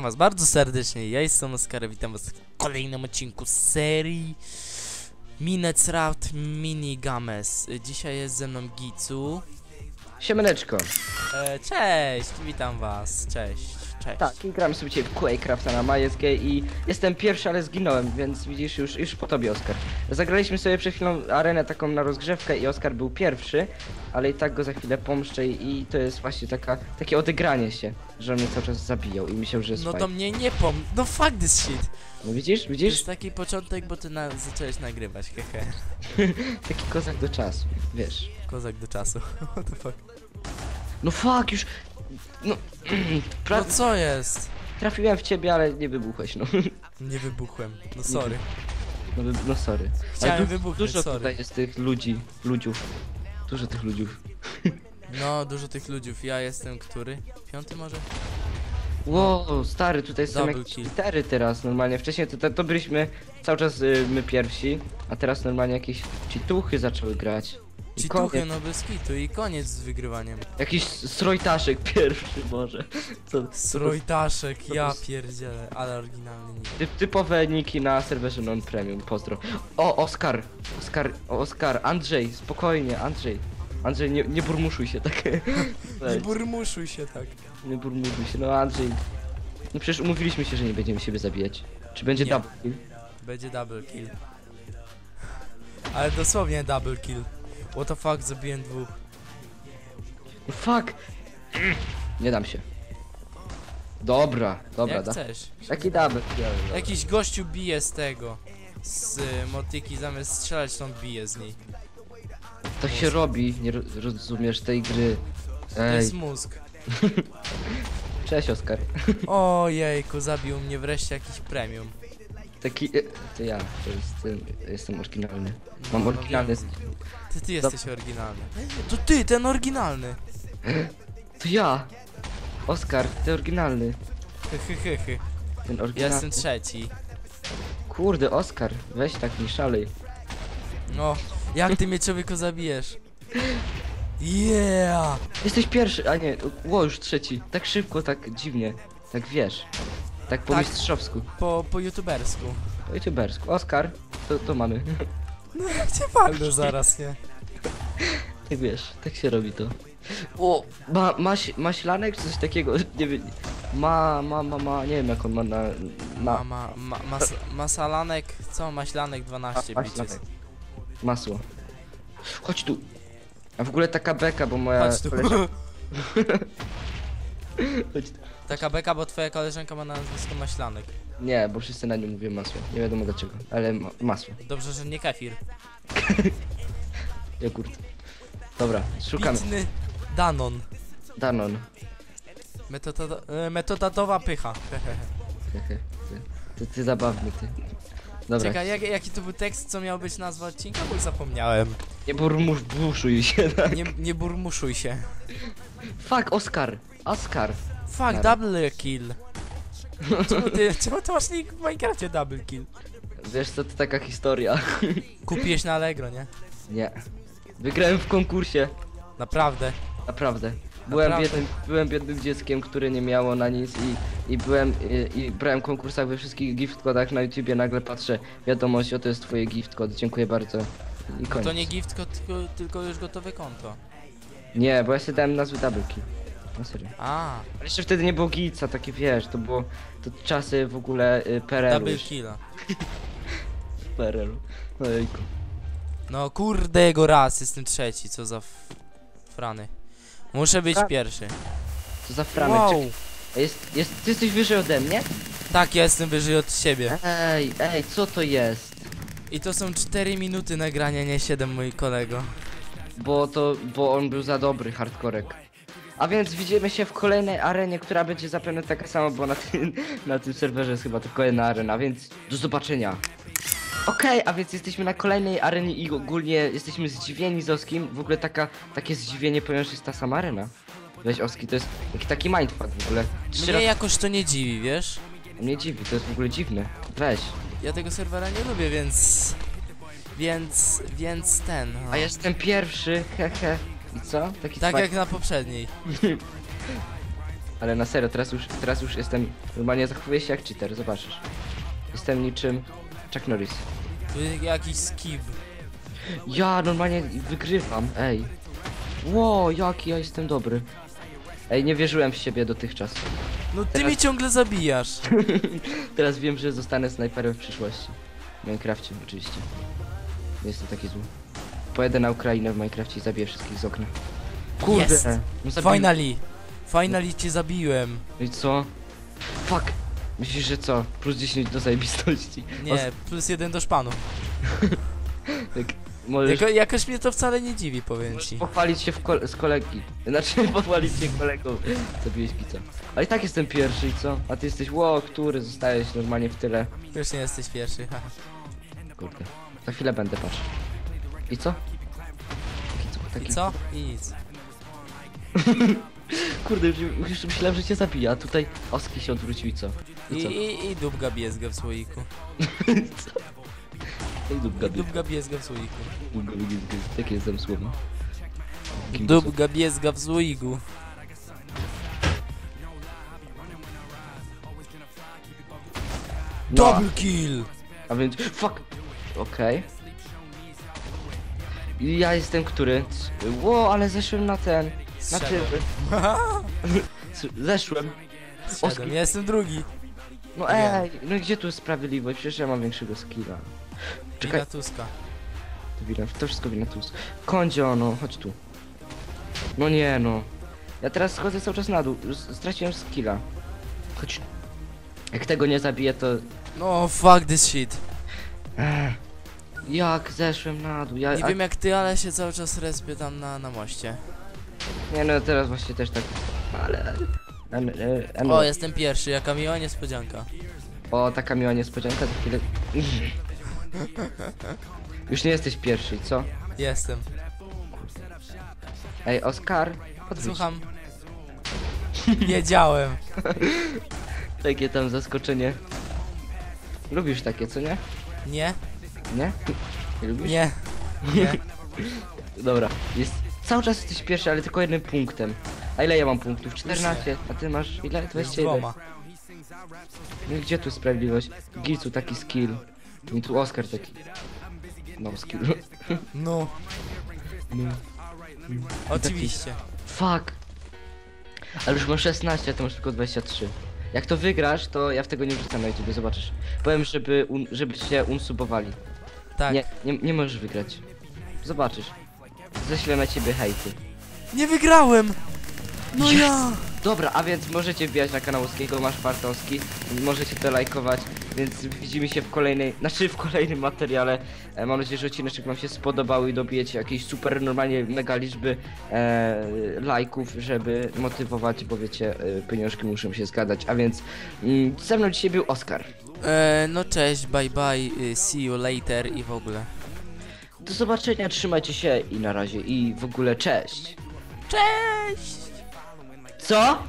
witam was bardzo serdecznie. Ja jestem Oskar, witam was w kolejnym odcinku serii Minec Route Mini Games. Dzisiaj jest ze mną Gicu. Siemaneczko. E, cześć, witam was. Cześć, cześć. Tak, i gramy sobie dzisiaj w Quakecrafta na MySG i jestem pierwszy, ale zginąłem, więc widzisz już, już po tobie Oskar. Zagraliśmy sobie przed chwilą arenę taką na rozgrzewkę i Oskar był pierwszy, ale i tak go za chwilę pomszczę i to jest właśnie taka, takie odegranie się, że on mnie cały czas zabijał i myślał, że jest No to mnie nie pom... No fuck this shit. No widzisz, To widzisz? jest taki początek, bo ty na... zacząłeś nagrywać, hehe. Taki kozak do czasu, wiesz. Kozak do czasu. What the fuck. No fuck, już... No... No pra... co jest? Trafiłem w ciebie, ale nie wybuchłeś, no. Nie wybuchłem. No sorry. No, wy- no sorry. Chciałem Ale wybuchnąć, Dużo sorry. tutaj jest tych ludzi, ludziów. Dużo tych ludziów. No, dużo tych ludziów. Ja jestem który? Piąty może? Wow, stary, tutaj są Double jakieś kill. litery teraz normalnie. Wcześniej to, to, to byliśmy cały czas y, my pierwsi, a teraz normalnie jakieś cituchy zaczęły grać. I Ci koniec. no bez kitu i koniec z wygrywaniem. Jakiś strojtaszek pierwszy może. Co, Strojtaszek, to ja pierdzielę, ale oryginalny nick. Ty, typowe niki na serwerze non-premium, pozdro. O, Oskar, Oskar, Oskar, Andrzej, spokojnie, Andrzej. Andrzej, nie, nie burmuszuj się tak. Nie Weź, burmuszuj się tak. nie burmuszuj się, no Andrzej. No przecież umówiliśmy się, że nie będziemy siebie zabijać. Czy będzie Nie. double kill? Będzie double kill. Ale dosłownie double kill. What the fuck, zabiłem dwóch. Fuck! Nie dam się. Dobra, dobra, Jak da. chcesz. Taki double. Jakiś gościu bije z tego. Z y, motyki zamiast strzelać, to on bije z niej. To się robi, nie ro rozumiesz tej gry. To Ej, jest mózg. cześć Oskar. Ojejku, zabił mnie wreszcie jakiś premium. Taki... e, To ja, to jest, e, jestem oryginalny. Mam No, no oryginalny... wiem. Ty, ty jesteś oryginalny. To ty, ten oryginalny. To ja! Oskar, ty oryginalny. Hy, hy, hy, hy. Ten Ja oryginalny. jestem trzeci. Kurde, Oskar, weź tak nie szalej. No, jak ty mnie człowieku zabijesz? Yeah! Jesteś pierwszy, a nie, ło, już trzeci. Tak szybko, tak dziwnie. Tak wiesz. Tak po Tak. mistrzowsku. Po, po youtubersku. Po youtubersku. Oskar, to, to mamy. No jak cię walnę zaraz, nie? Tak wiesz, tak się robi to. O, ma, maś, maślanek czy coś takiego, nie wiem. Ma, ma, ma, ma, nie wiem jak on ma na... Ma, na ma, ma, mas, masalanek, co? Maślanek 12 A, bitches. maślanek. masło. Chodź tu. A w ogóle taka beka, bo moja... Chodź tu. koleżanka- Chodź tu. Taka beka, bo twoja koleżanka ma na nazwisko Maślanek. Nie, bo wszyscy na nią mówią masło. Nie wiadomo dlaczego, ale ma, masło. Dobrze, że nie kefir. Jogurt. Dobra, szukamy. Pitny Danon. Danon. Metoda, e, metodatowa pycha. Ty, ty, zabawny, ty. Dobra, Czekaj, jak, jaki to był tekst, co miał być nazwa odcinka? Bo już zapomniałem. nie burmusz, buszuj się. tak. Nie, nie burmuszuj się. Fuck, Oskar! Oskar! Fuck, double kill. Czemu ty, czemu ty masz nick w Minecrafcie double kill? Wiesz co, to taka historia. Kupiłeś na Allegro, nie? Nie. Wygrałem w konkursie. Naprawdę. Naprawdę. Byłem Naprawdę? biednym, byłem biednym dzieckiem, które nie miało na nic i, i byłem i, i brałem konkursach we wszystkich gift kodach na YouTubie, nagle patrzę wiadomość, oto jest twoje gift kod, dziękuję bardzo. I koniec. To nie gift, tylko, tylko, tylko już gotowe konto. Nie, bo ja sobie dałem nazwę double kill. Na serio. A, Ale jeszcze wtedy nie było gica, takie wiesz, to było to czasy w ogóle y, PRL-u. double jeszcze. killa. PRL-u. Ojejku. No kurde jego raz, jestem trzeci, co za f- frany. Muszę być Fra- pierwszy. Co za franek. Wow. Czekaj, Jest, jest, ty jesteś wyżej ode mnie? Tak, ja jestem wyżej od ciebie. Ej, ej, co to jest? I to są 4 minuty nagrania, nie 7 mój kolego. Bo to, bo on był za dobry, hardkorek. A więc widzimy się w kolejnej arenie, która będzie zapewne taka sama, bo na tym, na tym serwerze jest chyba tylko jedna arena, więc do zobaczenia. Okej, a więc jesteśmy na kolejnej arenie i ogólnie jesteśmy zdziwieni z Oskim. W ogóle taka, takie zdziwienie, ponieważ jest ta sama arena. Weź Oski, to jest taki, taki mindfuck w ogóle. Trzy Mnie razy jakoś to nie dziwi, wiesz? mnie dziwi, to jest w ogóle dziwne. Weź. Ja tego serwera nie lubię, więc... Więc... Więc ten... No. A jestem pierwszy, hehe. I co? Taki Tak jak na poprzedniej. Ale na serio, teraz już, teraz już jestem, normalnie zachowuję się jak cheater, zobaczysz. Jestem niczym Chuck Norris. Tu jest jakiś skib. Ja normalnie wygrywam, ej. Ło, jaki ja jestem dobry. Ej, nie wierzyłem w siebie dotychczas. No ty Teraz- mnie ciągle zabijasz. Teraz wiem, że zostanę snajperem w przyszłości. W Minecrafcie oczywiście. Nie jestem taki zły. Pojedę na Ukrainę w Minecrafcie i zabiję wszystkich z okna. Kurde! Jest. No zabiję- Finally. Finally cię zabiłem. No i co? Fuck! Myślisz, że co? Plus 10 do zajebistości. Nie, plus jeden do szpanu. Tak, możesz, Jako, jakoś mnie to wcale nie dziwi, powiem możesz ci. pochwalić się w ko z kolegi. Znaczy, pochwalić się kolegą. Zabiłeś gica. Ale i tak jestem pierwszy i co? A ty jesteś, ło, który? Zostajesz normalnie w tyle. Już nie jesteś pierwszy, haha. Kurde. Za chwilę będę, patrz. I co? Co? I Taki... co? I nic. Kurde, już, już myślałem, że cię zabija, a tutaj Oski się odwrócił i co? I, I co? i, i dubga biezga w słoiku. Ej, dubga, dubga, Dubga biezga w słoiku. dubga, dubga. Jakie jestem słowo? Kim Dubga biezga w słoiku. No, Double kill! a więc... Fuck! Okej. I Ja jestem który? Ło, ale zeszłem na ten... Znaczy... Zszedłem. Zeszłem. Zszedłem. Ja jestem drugi. No Wiem. ej, no gdzie tu sprawiedliwość? Przecież ja mam większego skilla. Czekaj, Wina Tuska. to wina, to wszystko wina tu. Kondzio, no, chodź tu. No nie, no. Ja teraz schodzę cały czas na dół, już straciłem skilla. Chodź. Jak tego nie zabiję, to... No fuck this shit. Ech. Jak zeszłem na dół? Ja, Nie wiem jak ty, ale się cały czas respię tam na, na moście. Nie no, teraz właśnie też tak... Ale... ale O, jestem pierwszy, jaka miła niespodzianka. o, taka miła niespodzianka, za chwilę... Już nie jesteś pierwszy, co? Jestem. Ej, Oskar, podwróć. Słucham. Wiedziałem. Takie tam zaskoczenie. Lubisz takie, co nie? Nie? Nie? Nie lubisz? Nie. Nie. Dobra, jest... Cały czas jesteś pierwszy, ale tylko jednym punktem. A ile ja mam punktów? 14, a ty masz ile? Z 21. dwoma. No i gdzie tu sprawiedliwość? Gicu taki skill. I tu Oskar taki. No skill. No. No. Oczywiście. Fuck. Ale już mam 16, a ty masz tylko 23. Jak to wygrasz, to ja w tego nie wrzucam na YouTube, zobaczysz. Powiem, żeby, un, żeby się unsubowali. Tak. Nie, nie, nie możesz wygrać. Zobaczysz. Ześlę na ciebie hejty. Nie wygrałem! No Yes! ja! Dobra, a więc możecie wbijać na kanał Skiego, masz Bartowski, możecie to lajkować, więc widzimy się w kolejnej, znaczy w kolejnym materiale. E, mam nadzieję, że odcineczek wam się spodobał i dobijecie jakieś super normalnie mega liczby e, lajków, żeby motywować, bo wiecie, e, pieniążki muszą się zgadzać, a więc mm, ze mną dzisiaj był Oskar. E, no cześć, bye bye, y, see you later i w ogóle. Do zobaczenia, trzymajcie się i na razie i w ogóle cześć. Cześć! Co?